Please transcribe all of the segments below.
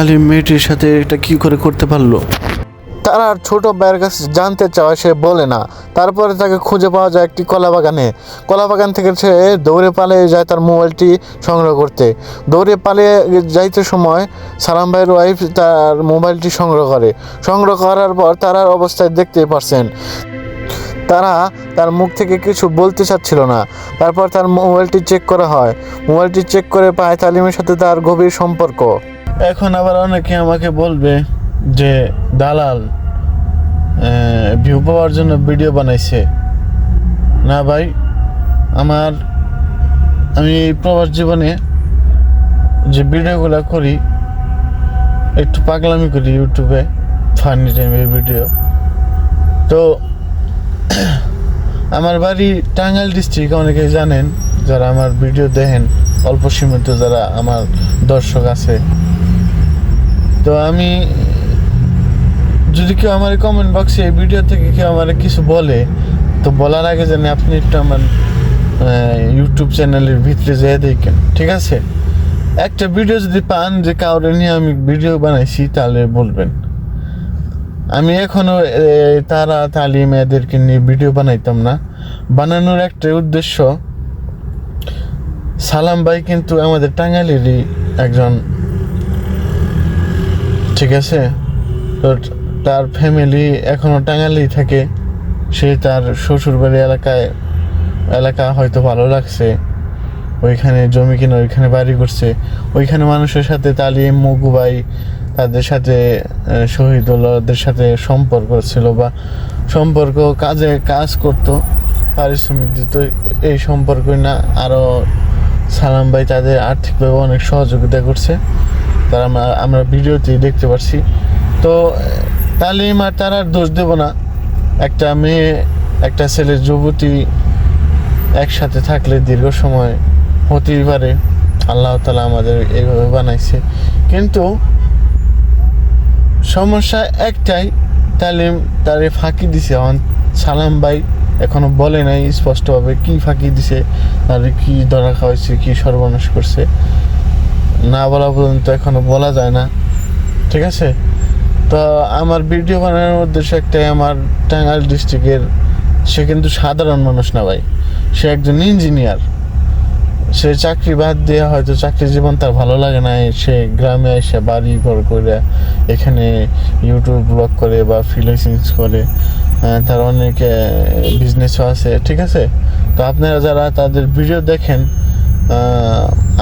তালিম মেয়েটির সাথে এটা কি করে করতে পারল? তার আর ছোট ভাইয়ের কাছে জানতে চাওয়া সে বলে না। তারপরে তাকে খুঁজে পাওয়া যায় একটি কলা বাগানে। কলা বাগান থেকে সে দৌড়ে পালিয়ে যায় তার মোবাইলটি সংগ্রহ করতে। দৌড়ে পালিয়ে যাইতে সময় সালাম ভাইয়ের ওয়াইফ তার মোবাইলটি সংগ্রহ করে। সংগ্রহ করার পর তার অবস্থায় দেখতেই পারছেন। তারা তার মুখ থেকে কিছু বলতে চাচ্ছিল না। তারপর তার মোবাইলটি চেক করা হয়। মোবাইলটি চেক করে পায় তালিমের সাথে তার গভীর সম্পর্ক। এখন আবার অনেকে আমাকে বলবে যে, দালাল ভিউ পাওয়ার জন্য ভিডিও বানাইছে। না ভাই, আমার, আমি প্রবাস জীবনে যে ভিডিওগুলো করি, একটু পাগলামি করি ইউটিউবে ফানি টাইমের ভিডিও তো, আমার বাড়ি টাঙ্গাইল ডিস্ট্রিক্ট অনেকে জানেন, যারা আমার ভিডিও দেখেন, অল্প সীমিত যারা আমার দর্শক আছে। তো আমি যদি কেউ আমার কমেন্ট বক্সে এই ভিডিও থেকে কেউ আমার কিছু বলে তো বলার আগে জানি আপনি একটু আমার ইউটিউব চ্যানেলের ভিতরে যেয়ে দেখেন ঠিক আছে? একটা ভিডিও যদি পান যে কাউরে নিয়ে আমি ভিডিও বানাইছি তাহলে বলবেন। আমি এখনও এ, তারা তালিম এদেরকে নিয়ে ভিডিও বানাইতাম না। বানানোর একটা উদ্দেশ্য সালাম ভাই কিন্তু আমাদের টাঙ্গাইলেরই একজন ঠিক আছে? তো তার ফ্যামিলি এখনও টাঙ্গাইলেই থাকে। সে তার শ্বশুরবাড়ি এলাকায়, এলাকা হয়তো ভালো লাগছে। ওইখানে জমি কিনে ওইখানে বাড়ি করছে। ওইখানে মানুষের সাথে তালিম মগুবাই, তাদের সাথে শহীদুল্লাহদের সাথে সম্পর্ক ছিল বা সম্পর্ক কাজে কাজ করতো, পারিশ্রমিক দিত। এই সম্পর্কই না আরও সালাম ভাই তাদের আর্থিকভাবে অনেক সহযোগিতা করছে। তারা আমরা ভিডিওতেই দেখতে পাচ্ছি তো, তালিম আর তার আর দোষ দেব না। একটা মেয়ে, একটা ছেলের যুবতী একসাথে থাকলে দীর্ঘ সময় হতেই পারে। আল্লাহ তালা আমাদের এইভাবে বানাইছে। কিন্তু সমস্যা একটাই, তালিম তারে ফাঁকি দিছে। সালাম ভাই এখনও বলে নাই স্পষ্টভাবে কি ফাঁকি দিছে, তারে কি ধরা খাওয়াইছে, কি সর্বনাশ করছে। না বলা পর্যন্ত এখনও বলা যায় না। ঠিক আছে? তো আমার ভিডিও বানানোর উদ্দেশ্য একটাই, আমার টাঙ্গাইল ডিস্ট্রিক্টের, সে কিন্তু সাধারণ মানুষ না ভাই। সে একজন ইঞ্জিনিয়ার সে চাকরি বাদ দিয়ে হয়তো চাকরি জীবন তার ভালো লাগে না সে গ্রামে এসে বাড়ি ঘর করে এখানে ইউটিউব ব্লগ করে বা ফ্রিল্যান্সিংস করে। তার অনেক বিজনেসও আছে। ঠিক আছে? তো আপনারা যারা তাদের ভিডিও দেখেন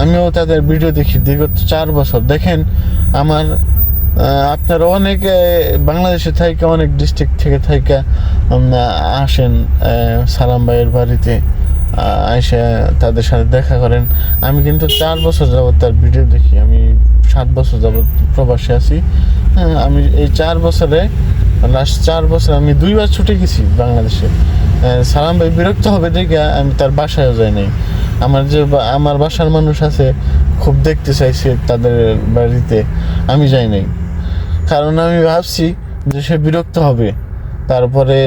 আমিও তাদের ভিডিও দেখি দীর্ঘ চার বছর। দেখেন আমার আপনারা অনেক বাংলাদেশে থেকে অনেক ডিস্ট্রিক্ট থেকে থেকে আসেন সালাম ভাইয়ের বাড়িতে এসে তাদের সাথে দেখা করেন। আমি কিন্তু চার বছর যাবত তার ভিডিও দেখি। আমি সাত বছর যাবত প্রবাসে আছি। হ্যাঁ, আমি এই চার বছরে লাস্ট চার বছর আমি দুইবার ছুটে গেছি বাংলাদেশে। সালাম ভাই, বিরক্ত হবে দেখে আমি তার বাসায় যাই নাই। আমার যে আমার বাসার মানুষ আছে, খুব দেখতে চাইছে তাদের বাড়িতে। আমি যাই নাই। কারণ আমি ভাবছি যে সে বিরক্ত হবে। তারপরে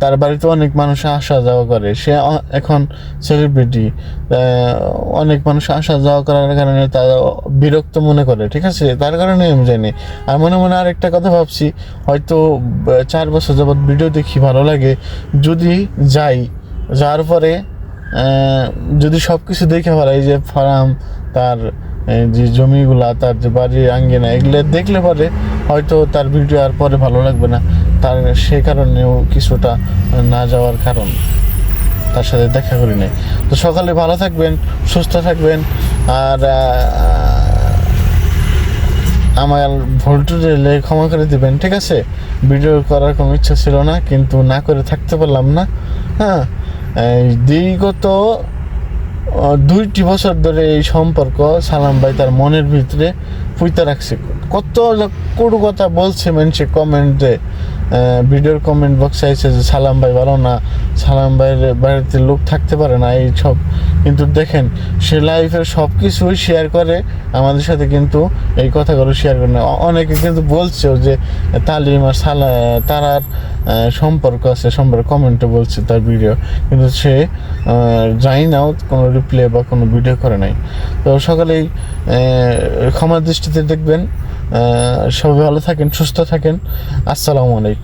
তার বাড়িতে অনেক মানুষ আসা যাওয়া করে। সে এখন সেলিব্রিটি অনেক মানুষ আসা যাওয়া করার কারণে তারা বিরক্ত মনে করে, ঠিক আছে? তার কারণে আমি জানি। আর মনে মনে আরেকটা কথা ভাবছি, হয়তো চার বছর যাবৎ ভিডিও দেখি, ভালো লাগে। যদি যাই, যাওয়ার পরে যদি সব কিছু দেখে এই যে ফার্ম, তার যে জমিগুলা, তার যে বাড়ির আঙ্গিনা, এগুলো দেখলে পরে হয়তো তার ভিডিও আর পরে ভালো লাগবে না। তার সে কারণেও কিছুটা না যাওয়ার কারণ তার সাথে দেখা করি নাই। তো সকালে ভালো থাকবেন, সুস্থ থাকবেন, আর আমার ভুলটু রেলে ক্ষমা করে দিবেন, ঠিক আছে? ভিডিও করার কোনো ইচ্ছা ছিল না, কিন্তু না করে থাকতে পারলাম না। হ্যাঁ দীর্ঘত দুইটি বছর ধরে এই সম্পর্ক সালাম ভাই তার মনের ভিতরে পুঁতে রাখছে। কত কটু কথা বলছে মানুষে কমেন্টে ভিডিওর কমেন্ট বক্সে এসে যে, সালাম ভাই, ভালো না? সালাম ভাইয়ের বাড়িতে লোক থাকতে পারে না, এই সব। কিন্তু দেখেন, সে লাইফের সব কিছুই শেয়ার করে, আমাদের সাথে কিন্তু এই কথাগুলো শেয়ার করে না। অনেকে কিন্তু বলছেও যে, তালিম আর সালা, তারার সম্পর্ক আছে, সম্পর্কে কমেন্টে বলছে তার ভিডিও কিন্তু সে যাই নাও কোনো রিপ্লে বা কোনো ভিডিও করে নাই। তো সকালেই ক্ষমার দৃষ্টিতে দেখবেন। সবাই ভালো থাকেন, সুস্থ থাকেন। আসসালামু আলাইকুম।